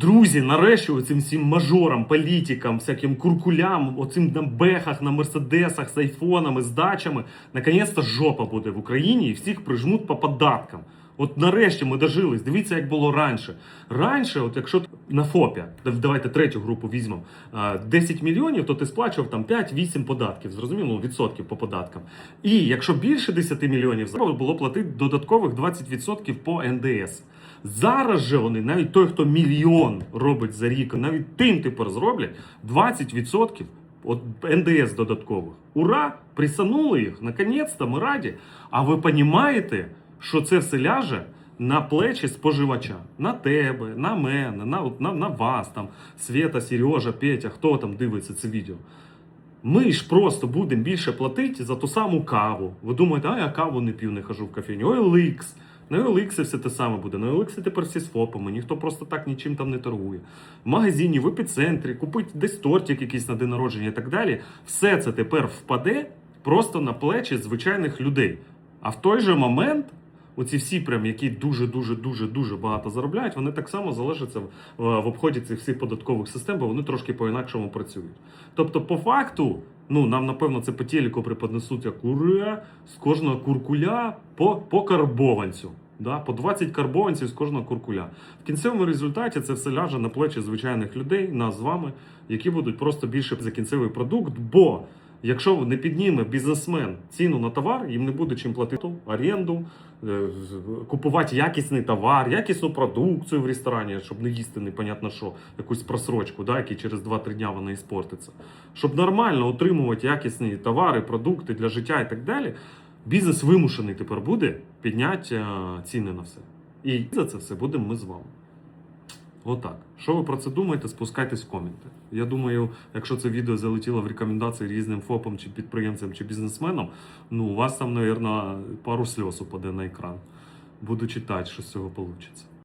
Друзі, нарешті оцим всім мажорам, політикам, всяким куркулям, оцим на бехах, на мерседесах з айфонами, з дачами, наконець-то жопа буде в Україні і всіх прижмуть по податкам. От нарешті ми дожились. Дивіться, як було раніше. Раніше, от якщо на дав- давайте третю групу візьмемо, а, 10 мільйонів, то ти сплачував там 5-8 податків, зрозуміло, ну, відсотків по податкам. І якщо більше 10 мільйонів, було платити додаткових 20% по НДС. Зараз же вони, навіть той, хто мільйон робить за рік, навіть тим тепер зроблять 20% от НДС додаткових. Ура! Присанули їх. Наконець-то ми раді. А ви розумієте, що це все ляже на плечі споживача? На тебе, на мене, на, на, на вас, там, Света, Сережа, Петя, хто там дивиться це відео. Ми ж просто будемо більше платити за ту саму каву. Ви думаєте, а я каву не п'ю, не хожу в кофейню. OLX. На OLX все те саме буде. На OLX тепер всі з ФОПами, ніхто просто так нічим там не торгує. В магазині, в епіцентрі, купить десь тортик якийсь на день народження і так далі. Все це тепер впаде просто на плечі звичайних людей. А в той же момент. Оці всі, прям, які дуже дуже дуже дуже багато заробляють, вони так само залишаться в, в обході цих всіх податкових систем, бо вони трошки по-інакшому працюють. Тобто, по факту, ну нам напевно це по телеку преподнесуть як ура з кожного куркуля по, по карбованцю. Да, по 20 карбованців з кожного куркуля. В кінцевому результаті це все ляже на плечі звичайних людей, нас з вами, які будуть просто більше за кінцевий продукт. Бо якщо не підніме бізнесмен ціну на товар, їм не буде чим платити оренду, е, купувати якісний товар, якісну продукцію в ресторані, щоб не їсти непонятно що, якусь просрочку, да, який через 2-3 дня вона іспортиться. Щоб нормально отримувати якісні товари, продукти для життя і так далі. Бізнес вимушений тепер буде підняти е, ціни на все. І за це все будемо ми з вами. Отак. Що ви про це думаєте? Спускайтесь в коменти. Я думаю, якщо це відео залетіло в рекомендації різним ФОПам, чи підприємцям, чи бізнесменам, ну у вас там, мабуть, пару сльоз упаде на екран. Буду читати, що з цього вийде.